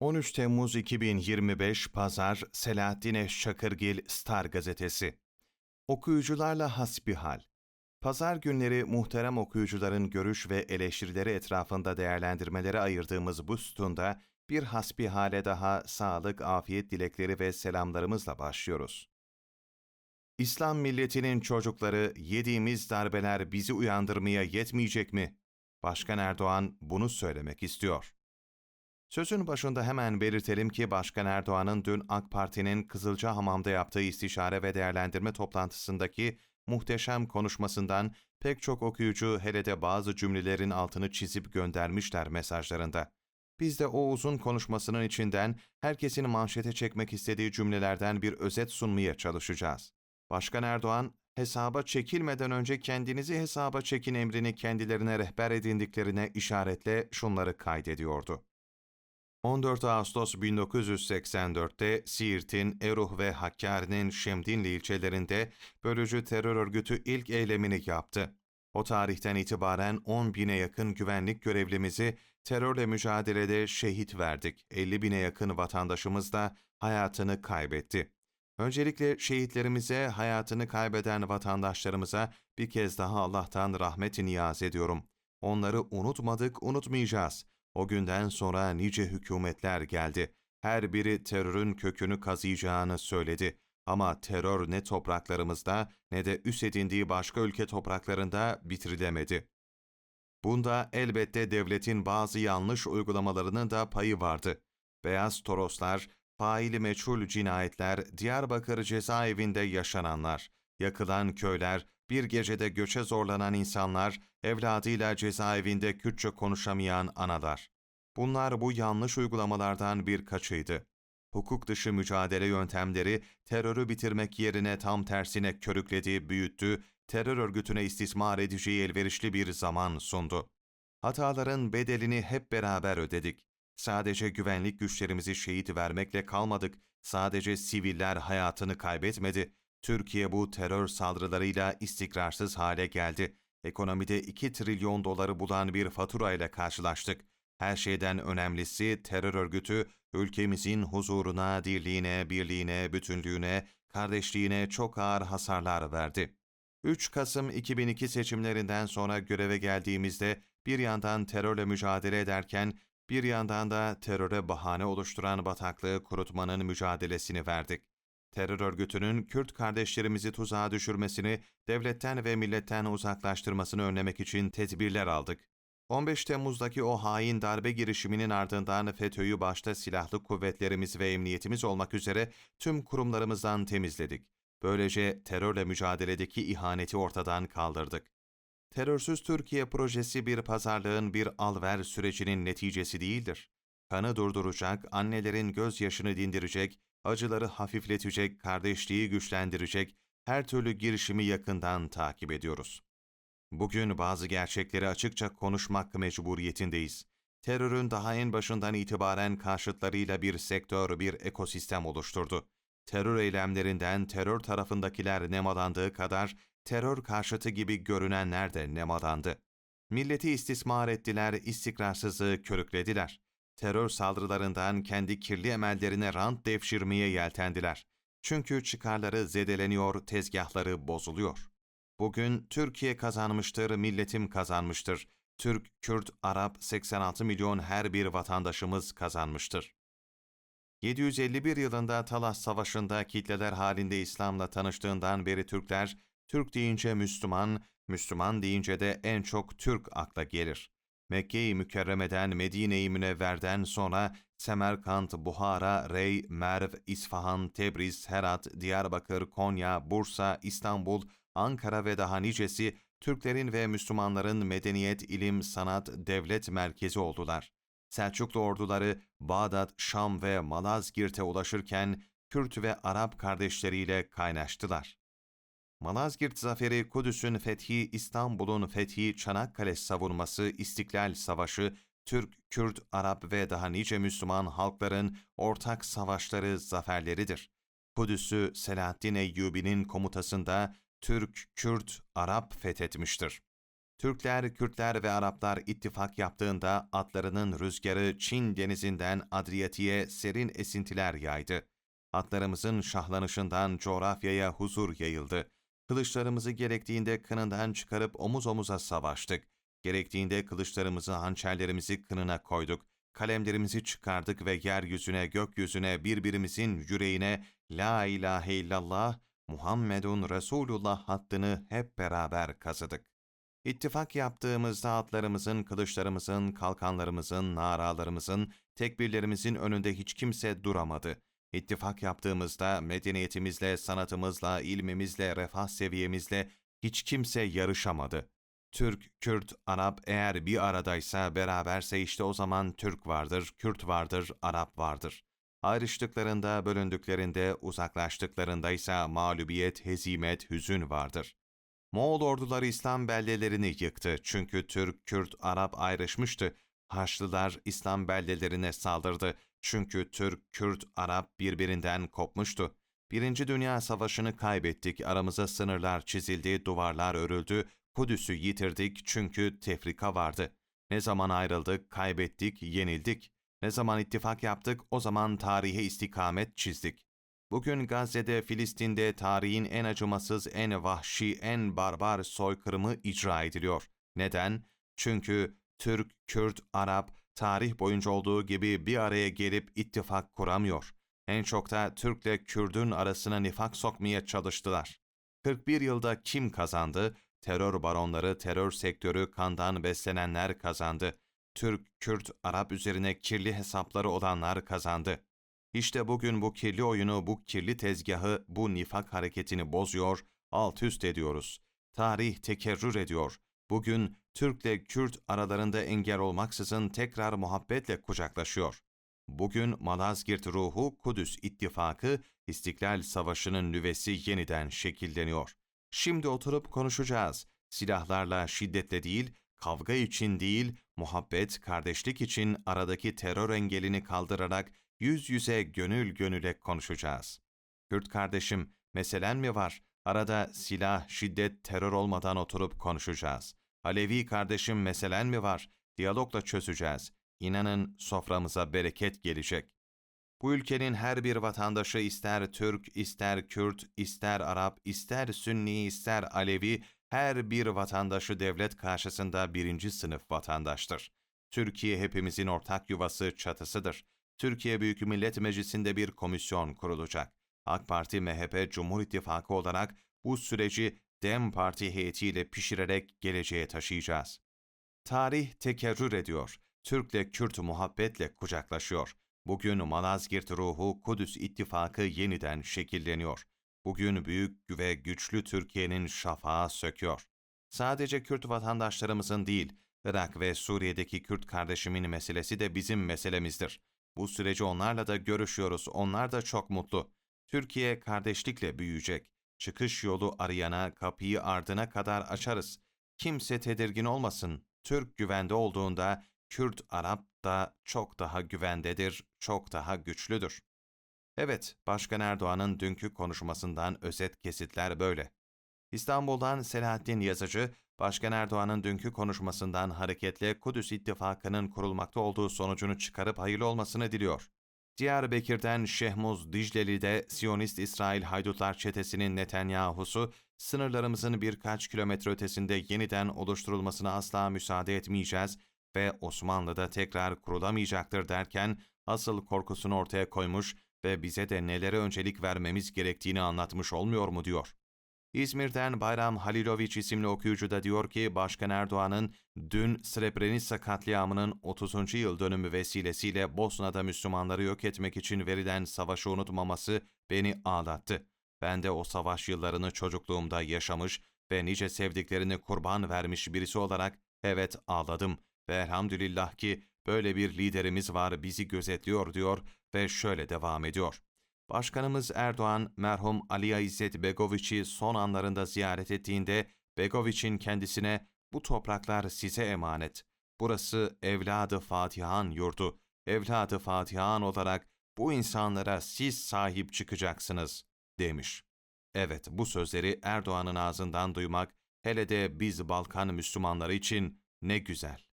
13 Temmuz 2025 Pazar Selahattin Eşşakırgil Star Gazetesi Okuyucularla hasbihal Pazar günleri muhterem okuyucuların görüş ve eleştirileri etrafında değerlendirmelere ayırdığımız bu sütunda bir hasbihale daha sağlık, afiyet dilekleri ve selamlarımızla başlıyoruz. İslam milletinin çocukları yediğimiz darbeler bizi uyandırmaya yetmeyecek mi? Başkan Erdoğan bunu söylemek istiyor. Sözün başında hemen belirtelim ki Başkan Erdoğan'ın dün AK Parti'nin Kızılcahamam'da yaptığı istişare ve değerlendirme toplantısındaki muhteşem konuşmasından pek çok okuyucu hele de bazı cümlelerin altını çizip göndermişler mesajlarında. Biz de o uzun konuşmasının içinden herkesin manşete çekmek istediği cümlelerden bir özet sunmaya çalışacağız. Başkan Erdoğan, hesaba çekilmeden önce kendinizi hesaba çekin emrini kendilerine rehber edindiklerine işaretle şunları kaydediyordu. 14 Ağustos 1984'te Siirt'in Eruh ve Hakkari'nin Şemdinli ilçelerinde bölücü terör örgütü ilk eylemini yaptı. O tarihten itibaren 10 bine yakın güvenlik görevlimizi terörle mücadelede şehit verdik. 50 bine yakın vatandaşımız da hayatını kaybetti. Öncelikle şehitlerimize, hayatını kaybeden vatandaşlarımıza bir kez daha Allah'tan rahmet niyaz ediyorum. Onları unutmadık, unutmayacağız. O günden sonra nice hükümetler geldi. Her biri terörün kökünü kazıyacağını söyledi. Ama terör ne topraklarımızda ne de üs edindiği başka ülke topraklarında bitirilemedi. Bunda elbette devletin bazı yanlış uygulamalarının da payı vardı. Beyaz Toroslar, faili meçhul cinayetler, Diyarbakır cezaevinde yaşananlar, yakılan köyler, bir gecede göçe zorlanan insanlar, evladıyla cezaevinde Kürtçe konuşamayan analar. Bunlar bu yanlış uygulamalardan birkaçıydı. Hukuk dışı mücadele yöntemleri terörü bitirmek yerine tam tersine körükledi, büyüttü, terör örgütüne istismar edeceği elverişli bir zaman sundu. Hataların bedelini hep beraber ödedik. Sadece güvenlik güçlerimizi şehit vermekle kalmadık, sadece siviller hayatını kaybetmedi. Türkiye bu terör saldırılarıyla istikrarsız hale geldi. Ekonomide 2 trilyon doları bulan bir fatura ile karşılaştık. Her şeyden önemlisi terör örgütü ülkemizin huzuruna, dirliğine, birliğine, bütünlüğüne, kardeşliğine çok ağır hasarlar verdi. 3 Kasım 2002 seçimlerinden sonra göreve geldiğimizde bir yandan terörle mücadele ederken bir yandan da teröre bahane oluşturan bataklığı kurutmanın mücadelesini verdik. Terör örgütünün Kürt kardeşlerimizi tuzağa düşürmesini, devletten ve milletten uzaklaştırmasını önlemek için tedbirler aldık. 15 Temmuz'daki o hain darbe girişiminin ardından FETÖ'yü başta silahlı kuvvetlerimiz ve emniyetimiz olmak üzere tüm kurumlarımızdan temizledik. Böylece terörle mücadeledeki ihaneti ortadan kaldırdık. Terörsüz Türkiye projesi bir pazarlığın bir al-ver sürecinin neticesi değildir. Kanı durduracak, annelerin gözyaşını dindirecek, acıları hafifletecek, kardeşliği güçlendirecek her türlü girişimi yakından takip ediyoruz. Bugün bazı gerçekleri açıkça konuşmak mecburiyetindeyiz. Terörün daha en başından itibaren karşıtlarıyla bir sektör, bir ekosistem oluşturdu. Terör eylemlerinden terör tarafındakiler nemalandığı kadar terör karşıtı gibi görünenler de nemalandı. Milleti istismar ettiler, istikrarsızlığı körüklediler. Terör saldırılarından kendi kirli emellerine rant devşirmeye yeltendiler. Çünkü çıkarları zedeleniyor, tezgahları bozuluyor. Bugün Türkiye kazanmıştır, milletim kazanmıştır. Türk, Kürt, Arap 86 milyon her bir vatandaşımız kazanmıştır. 751 yılında Talas Savaşı'nda kitleler halinde İslam'la tanıştığından beri Türkler, Türk deyince Müslüman, Müslüman deyince de en çok Türk akla gelir. Mekke-i Mükerreme'den Medine-i Münevver'den sonra Semerkant, Buhara, Rey, Merv, İsfahan, Tebriz, Herat, Diyarbakır, Konya, Bursa, İstanbul, Ankara ve daha nicesi Türklerin ve Müslümanların medeniyet, ilim, sanat, devlet merkezi oldular. Selçuklu orduları Bağdat, Şam ve Malazgirt'e ulaşırken Kürt ve Arap kardeşleriyle kaynaştılar. Malazgirt zaferi, Kudüs'ün fethi, İstanbul'un fethi, Çanakkale savunması, İstiklal Savaşı, Türk, Kürt, Arap ve daha nice Müslüman halkların ortak savaşları, zaferleridir. Kudüs'ü Selahaddin Eyyubi'nin komutasında Türk, Kürt, Arap fethetmiştir. Türkler, Kürtler ve Araplar ittifak yaptığında atlarının rüzgarı Çin denizinden Adriyatik'e serin esintiler yaydı. Atlarımızın şahlanışından coğrafyaya huzur yayıldı. Kılıçlarımızı gerektiğinde kınından çıkarıp omuz omuza savaştık. Gerektiğinde kılıçlarımızı, hançerlerimizi kınına koyduk. Kalemlerimizi çıkardık ve yeryüzüne, gökyüzüne, birbirimizin yüreğine La ilahe illallah, Muhammedun Resulullah hattını hep beraber kazıdık. İttifak yaptığımızda atlarımızın, kılıçlarımızın, kalkanlarımızın, naralarımızın, tekbirlerimizin önünde hiç kimse duramadı. İttifak yaptığımızda medeniyetimizle, sanatımızla, ilmimizle, refah seviyemizle hiç kimse yarışamadı. Türk, Kürt, Arap eğer bir aradaysa, beraberse işte o zaman Türk vardır, Kürt vardır, Arap vardır. Ayrıştıklarında, bölündüklerinde, uzaklaştıklarında ise mağlubiyet, hezimet, hüzün vardır. Moğol orduları İslam beldelerini yıktı çünkü Türk, Kürt, Arap ayrışmıştı. Haçlılar İslam beldelerine saldırdı çünkü Türk, Kürt, Arap birbirinden kopmuştu. Birinci Dünya Savaşı'nı kaybettik, aramıza sınırlar çizildi, duvarlar örüldü, Kudüs'ü yitirdik çünkü tefrika vardı. Ne zaman ayrıldık, kaybettik, yenildik. Ne zaman ittifak yaptık, o zaman tarihe istikamet çizdik. Bugün Gazze'de, Filistin'de tarihin en acımasız, en vahşi, en barbar soykırımı icra ediliyor. Neden? Çünkü Türk, Kürt, Arap tarih boyunca olduğu gibi bir araya gelip ittifak kuramıyor. En çok da Türk'le Kürt'ün arasına nifak sokmaya çalıştılar. 41 yılda kim kazandı? Terör baronları, terör sektörü, kandan beslenenler kazandı. Türk, Kürt, Arap üzerine kirli hesapları olanlar kazandı. İşte bugün bu kirli oyunu, bu kirli tezgahı, bu nifak hareketini bozuyor, alt üst ediyoruz. Tarih tekerrür ediyor. Bugün Türk'le Kürt aralarında engel olmaksızın tekrar muhabbetle kucaklaşıyor. Bugün Malazgirt ruhu, Kudüs ittifakı, İstiklal Savaşı'nın nüvesi yeniden şekilleniyor. Şimdi oturup konuşacağız. Silahlarla, şiddetle değil, kavga için değil, muhabbet, kardeşlik için aradaki terör engelini kaldırarak yüz yüze gönül gönüle konuşacağız. Kürt kardeşim, meselen mi var? Arada silah, şiddet, terör olmadan oturup konuşacağız. Alevi kardeşim meselen mi var? Diyalogla çözeceğiz. İnanın soframıza bereket gelecek. Bu ülkenin her bir vatandaşı ister Türk, ister Kürt, ister Arap, ister Sünni, ister Alevi, her bir vatandaşı devlet karşısında birinci sınıf vatandaştır. Türkiye hepimizin ortak yuvası, çatısıdır. Türkiye Büyük Millet Meclisi'nde bir komisyon kurulacak. AK Parti, MHP, Cumhur İttifakı olarak bu süreci DEM Parti heyetiyle pişirerek geleceğe taşıyacağız. Tarih tekerrür ediyor. Türk'le Kürt muhabbetle kucaklaşıyor. Bugün Malazgirt ruhu Kudüs ittifakı yeniden şekilleniyor. Bugün büyük ve güçlü Türkiye'nin şafağı söküyor. Sadece Kürt vatandaşlarımızın değil, Irak ve Suriye'deki Kürt kardeşimin meselesi de bizim meselemizdir. Bu süreci onlarla da görüşüyoruz, onlar da çok mutlu. Türkiye kardeşlikle büyüyecek. Çıkış yolu arayana, kapıyı ardına kadar açarız. Kimse tedirgin olmasın. Türk güvende olduğunda Kürt Arap da çok daha güvendedir, çok daha güçlüdür. Evet, Başkan Erdoğan'ın dünkü konuşmasından özet kesitler böyle. İstanbul'dan Selahattin Yazıcı, Başkan Erdoğan'ın dünkü konuşmasından hareketle Kudüs İttifakı'nın kurulmakta olduğu sonucunu çıkarıp hayırlı olmasını diliyor. Diyarbakır'dan Şehmuz Dicleli'de Siyonist İsrail Haydutlar Çetesi'nin Netanyahu'su, sınırlarımızın birkaç kilometre ötesinde yeniden oluşturulmasına asla müsaade etmeyeceğiz ve Osmanlı'da tekrar kurulamayacaktır derken asıl korkusunu ortaya koymuş ve bize de nelere öncelik vermemiz gerektiğini anlatmış olmuyor mu diyor. İzmir'den Bayram Haliloviç isimli okuyucu da diyor ki Başkan Erdoğan'ın dün Srebrenica katliamının 30. yıl dönümü vesilesiyle Bosna'da Müslümanları yok etmek için verilen savaşı unutmaması beni ağlattı. Ben de o savaş yıllarını çocukluğumda yaşamış ve nice sevdiklerini kurban vermiş birisi olarak evet ağladım ve elhamdülillah ki böyle bir liderimiz var bizi gözetliyor diyor ve şöyle devam ediyor. Başkanımız Erdoğan, merhum Ali İzzet Begoviç'i son anlarında ziyaret ettiğinde Begoviç'in kendisine bu topraklar size emanet. Burası evladı Fatihan yurdu. Evladı Fatihan olarak bu insanlara siz sahip çıkacaksınız demiş. Evet bu sözleri Erdoğan'ın ağzından duymak Hele de biz Balkan Müslümanları için ne güzel.